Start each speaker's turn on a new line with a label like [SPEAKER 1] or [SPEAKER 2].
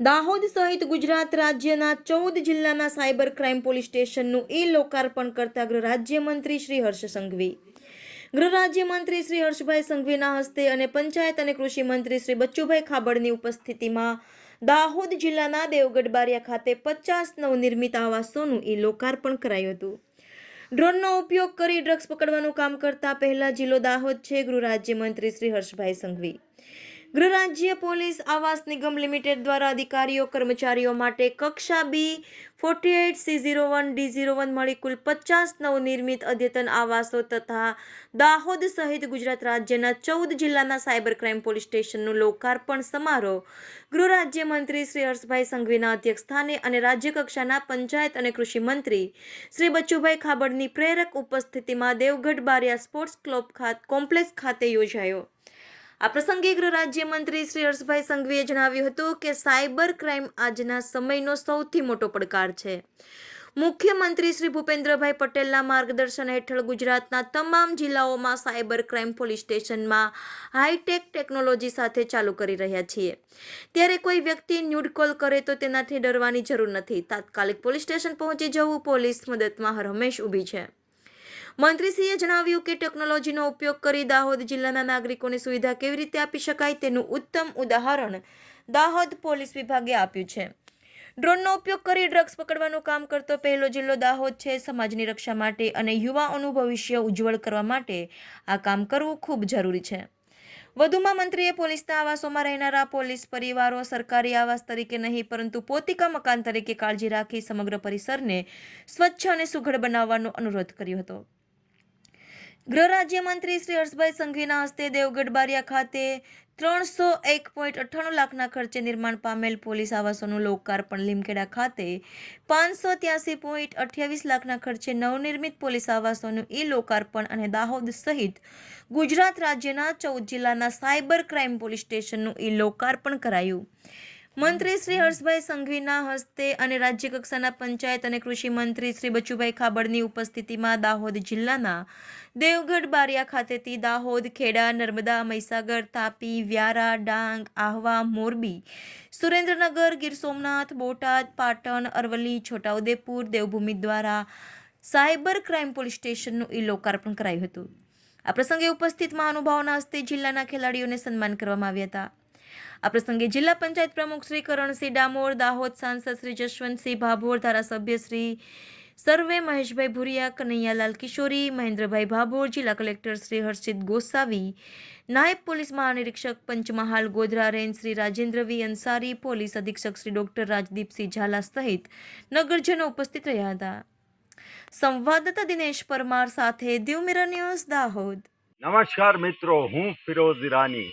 [SPEAKER 1] દાહોદ સહિત ગુજરાત રાજ્યના ચૌદ જિલ્લાના સાયબર ક્રાઇમ પોલીસ સ્ટેશનનું ઈ લોકાર્પણ કરતા ગૃહ રાજ્યમંત્રી શ્રી હર્ષ સંઘવી. ગૃહ રાજ્યમંત્રી શ્રી હર્ષભાઈ સંઘવીના હસ્તે અને પંચાયત અને કૃષિ મંત્રી શ્રી બચ્ચુભાઈ ખાબડની ઉપસ્થિતિમાં દાહોદ જિલ્લાના દેવગઢ બારિયા ખાતે પચાસ નવનિર્મિત આવાસોનું ઈ લોકાર્પણ કરાયું હતું. ડ્રોનનો ઉપયોગ કરી ડ્રગ્સ પકડવાનું કામ કરતા પહેલા જિલ્લો દાહોદ છે ગૃહ રાજ્યમંત્રી શ્રી હર્ષભાઈ સંઘવી. ગૃહ રાજ્ય પોલીસ આવાસ નિગમ લિમિટેડ દ્વારા અધિકારીઓ, કર્મચારીઓ માટે કક્ષા B forty eight C zero one D zero one મળી કુલ પચાસ નવનિર્મિત અદ્યતન આવાસો તથા દાહોદ સહિત ગુજરાત રાજ્યના ચૌદ જિલ્લાના સાયબર ક્રાઇમ પોલીસ સ્ટેશનનું લોકાર્પણ સમારોહ. ગૃહ રાજ્યમંત્રી શ્રી હર્ષભાઈ સંઘવીના અધ્યક્ષ સ્થાને અને રાજ્ય કક્ષાના પંચાયત અને કૃષિ મંત્રી શ્રી બચ્ચુભાઈ ખાબડની પ્રેરક ઉપસ્થિતિમાં દેવગઢ બારિયા સ્પોર્ટ્સ ક્લબ ખાત કોમ્પ્લેક્સ ખાતે યોજાયો. આ પ્રસંગે ગૃહ રાજ્યમંત્રી શ્રી હર્ષભાઈ સંઘવીએ જણાવ્યું હતું કે સાયબર ક્રાઇમ આજના સમયનો સૌથી મોટો પડકાર છે. મુખ્યમંત્રી શ્રી ભૂપેન્દ્રભાઈ પટેલના માર્ગદર્શન હેઠળ ગુજરાતના તમામ જિલ્લાઓમાં સાયબર ક્રાઇમ પોલીસ સ્ટેશનમાં હાઈટેક ટેકનોલોજી સાથે ચાલુ કરી રહ્યા છીએ. ત્યારે કોઈ વ્યક્તિ ન્યૂડ કોલ કરે તો તેનાથી ડરવાની જરૂર નથી. તાત્કાલિક પોલીસ સ્ટેશન પહોંચી જવું પોલીસ મદદમાં હર હંમેશ ઊભી છે. મંત્રીશ્રીએ જણાવ્યું કે ટેકનોલોજીનો ઉપયોગ કરી દાહોદ જિલ્લાના નાગરિકોને સુવિધા કેવી રીતે આપી શકાય તેનું ઉત્તમ ઉદાહરણ દાહોદ પોલીસ વિભાગે આપ્યું છે. ડ્રોનનો ઉપયોગ કરી ડ્રગ્સ પકડવાનું કામ કરતો પહેલો જિલ્લો દાહોદ છે. સમાજની રક્ષા માટે અને યુવાઓનું ભવિષ્ય ઉજ્જવળ કરવા માટે આ કામ કરવું ખૂબ જરૂરી છે. વધુમાં મંત્રીએ પોલીસના આવાસોમાં રહેનારા પોલીસ પરિવારો સરકારી આવાસ તરીકે નહીં, પરંતુ પોતિકા મકાન તરીકે કાળજી રાખી સમગ્ર પરિસરને સ્વચ્છ અને સુઘડ બનાવવાનો અનુરોધ કર્યો હતો. ગૃહ રાજ્યમંત્રી શ્રી હર્ષભાઈ સંઘવીના હસ્તે દેવગઢ બારિયા ખાતે ત્રણસો એક પોઈન્ટ અઠ્ઠાણું લાખના ખર્ચે નિર્માણ પામેલ પોલીસ આવાસોનું લોકાર્પણ લીમખેડા ખાતે. પાંચસો ત્યાસી પોઈન્ટ અઠ્યાવીસ લાખના ખર્ચે નવનિર્મિત પોલીસ આવાસોનું ઈ લોકાર્પણ અને દાહોદ સહિત ગુજરાત રાજ્યના ચૌદ જિલ્લાના સાયબર ક્રાઇમ પોલીસ સ્ટેશનનું ઈ લોકાર્પણ કરાયું. મંત્રી શ્રી હર્ષભાઈ સંઘવીના હસ્તે અને રાજ્ય કક્ષાના પંચાયત અને કૃષિ મંત્રી શ્રી બચુભાઈ ખાબડની ઉપસ્થિતિમાં દાહોદ જિલ્લાના દેવગઢ બારિયા ખાતેથી દાહોદ, ખેડા, નર્મદા, મહીસાગર, તાપી, વ્યારા, ડાંગ, આહવા, મોરબી, સુરેન્દ્રનગર, ગીર સોમનાથ, બોટાદ, પાટણ, અરવલ્લી, છોટાઉદેપુર, દેવભૂમિ દ્વારા સાયબર ક્રાઇમ પોલીસ સ્ટેશનનું ઈ લોકાર્પણ કરાયું હતું. આ પ્રસંગે ઉપસ્થિત મહાનુભાવોના હસ્તે જિલ્લાના ખેલાડીઓને સન્માન કરવામાં આવ્યા હતા. આ પ્રસંગે જિલ્લા પંચાયત પ્રમુખ શ્રી કરણસિંહ ડામોર, દાહોદ સાંસદ શ્રી જશવંતસિંહ ભાભોર, ધારાસભ્ય શ્રી સર્વે મહેશભાઈ ભુરિયા, કનૈયાલાલ કિશોરી, મહેન્દ્રભાઈ ભાભોર, જિલ્લા કલેક્ટર શ્રી હર્ષિત ગોસાવી, નાયબ police મહાનિરીક્ષક Panchmahal Godhra, range Shri Rajendra V. Ansari, police અધિક્ષક શ્રી ડોક્ટર રાજદીપસિંહ ઝાલા સહિત નગરજનો ઉપસ્થિત રહ્યા હતા. સંવાદદાતા દિનેશ પરમાર સાથે દીવ મિરર ન્યૂઝ દાહોદ.
[SPEAKER 2] નમસ્કાર મિત્રો, હું ફિરોઝ ઈરાની.